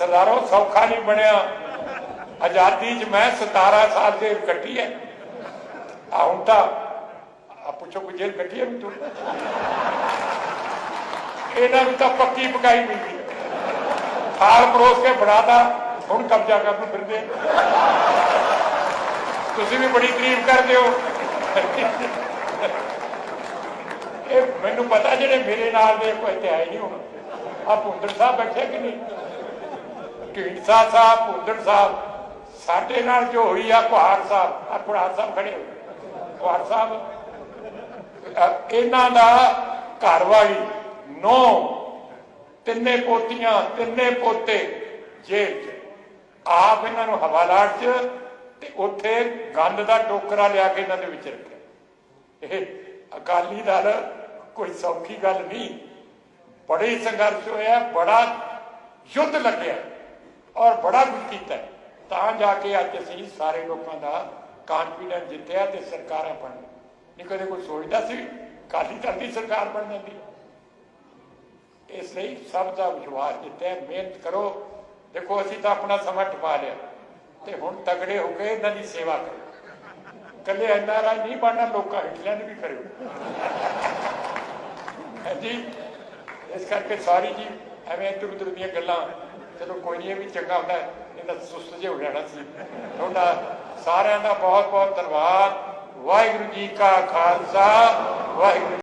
ਸਰਦਾਰੋ, ਸੌਖਾ ਨਹੀਂ ਬਣਿਆ। ਆਜ਼ਾਦੀ 'ਚ ਮੈਂ 17 ਸਾਲ ਦੇ ਕੱਟੀ ਹੈ। ਆ ਹੁਣ ਤਾਂ ਆ ਪੁੱਛੋ ਕੋਈ ਜੇਲ੍ਹ ਕੱਟੀ ਹੈ ਤੂੰ? ਇਹਨਾਂ ਨੂੰ ਤਾਂ ਪੱਕੀ ਪਕਾਈ ਮਿਲਦੀ ਹੈ। ਪਰੋਸ ਕੇ ਬਣਾਤਾ ਹੁਣ ਕਬਜ਼ਾ ਕਰਨ ਫਿਰਦੇ ਤੁਸੀਂ ਵੀ ਬੜੀ ਤਾਰੀਫ ਕਰਦੇ ਹੋ। ਇਹ ਮੈਨੂੰ ਪਤਾ ਜਿਹੜੇ ਮੇਰੇ ਨਾਲ ਦੇ ਕੋਈ ਤੇ ਆਏ ਨਹੀਂ ਹੁਣ। ਆ ਭੁੰਦੜ ਸਾਹਿਬ ਬੈਠੇ ਕਿ ਨਹੀਂ? ਢੀਂਡਸਾ ਸਾਹਿਬ ਭੁੰਦੜ ਸਾਹਿਬ ਸਾਡੇ ਨਾਲ ਜੋ ਹੋਈ ਆ ਕੁਹਾਰ ਸਾਹਿਬ ਆ ਕੁਹਾਰ ਸਾਹਿਬ ਖੜੇ ਕੁਹਾਰ ਸਾਹਿਬ ਅ, ਇਹਨਾਂ ਦਾ ਘਰ ਨੌ ਤਿੰਨੇ ਪੋਤੀਆਂ ਤਿੰਨੇ ਪੋਤੇ ਜੇਲ੍ਹ ਆਪ ਇਹਨਾਂ ਨੂੰ ਹਵਾਲਾਟ 'ਚ ਤੇ ਉੱਥੇ ਗੰਦ ਦਾ ਟੋਕਰਾ ਲਿਆ ਕੇ ਇਹਨਾਂ ਦੇ ਵਿੱਚ ਰੱਖਿਆ। ਇਹ ਅਕਾਲੀ ਦਲ ਕੋਈ ਸੌਖੀ ਗੱਲ ਨਹੀਂ। ਬੜੇ ਸੰਘਰਸ਼ ਹੋਇਆ ਬੜਾ ਯੁੱਧ ਲੱਗਿਆ। ਔਰ ਬੜਾ ਕੁਝ ਕੀਤਾ ਤਾਂ ਜਾ ਕੇ ਅੱਜ ਅਸੀਂ ਸਾਰੇ ਲੋਕਾਂ ਦਾ ਕਾਨਫੀਡੈਂਸ ਜਿੱਤਿਆ ਤੇ ਸਰਕਾਰਾਂ ਬਣ ਨਹੀਂ, ਕਦੇ ਕੋਈ ਸੋਚਦਾ ਸੀ ਕਾਲੀ ਦਲ ਦੀ ਸਰਕਾਰ ਬਣ ਜਾਂਦੀ ਇਸ ਲਈ ਸਭ ਦਾ ਵਿਸ਼ਵਾਸ ਜਿੱਤਿਆ, ਮਿਹਨਤ ਕਰੋ। ਦੇਖੋ, ਅਸੀਂ ਤਾਂ ਆਪਣਾ ਸਮਾਂ ਟਪਾ ਲਿਆ। ਤੇ ਹੁਣ ਤਗੜੇ ਹੋ ਕੇ ਇਹਨਾਂ ਦੀ ਸੇਵਾ ਕਰੋ। ਕੱਲੇ ਐਨਆਰਆਈ ਨਹੀਂ ਬਣਨਾ, ਲੋਕਾਂ ਹਿਟਲਰ ਨੇ ਵੀ ਕਰਿਓ। ਹਾਂਜੀ ਇਸ ਕਰਕੇ ਸਾਰੀ ਜੀ, ਐਵੇਂ ਇੱਧਰ ਉੱਧਰ ਦੀਆਂ ਗੱਲਾਂ ਚਲੋ ਕੋਈ ਨਹੀਂ ਇਹ ਵੀ ਚੰਗਾ ਹੁੰਦਾ ਹੈ, ਇਹਨਾਂ ਸੁਸਤ ਜਿਹਾ ਹੋ ਜਾਣਾ ਸੀ। ਤੁਹਾਡਾ ਸਾਰਿਆਂ ਦਾ ਬਹੁਤ ਬਹੁਤ ਧੰਨਵਾਦ। ਵਾਹਿਗੁਰੂ ਜੀ ਕਾ ਖਾਲਸਾ ਵਾਹਿਗੁਰੂ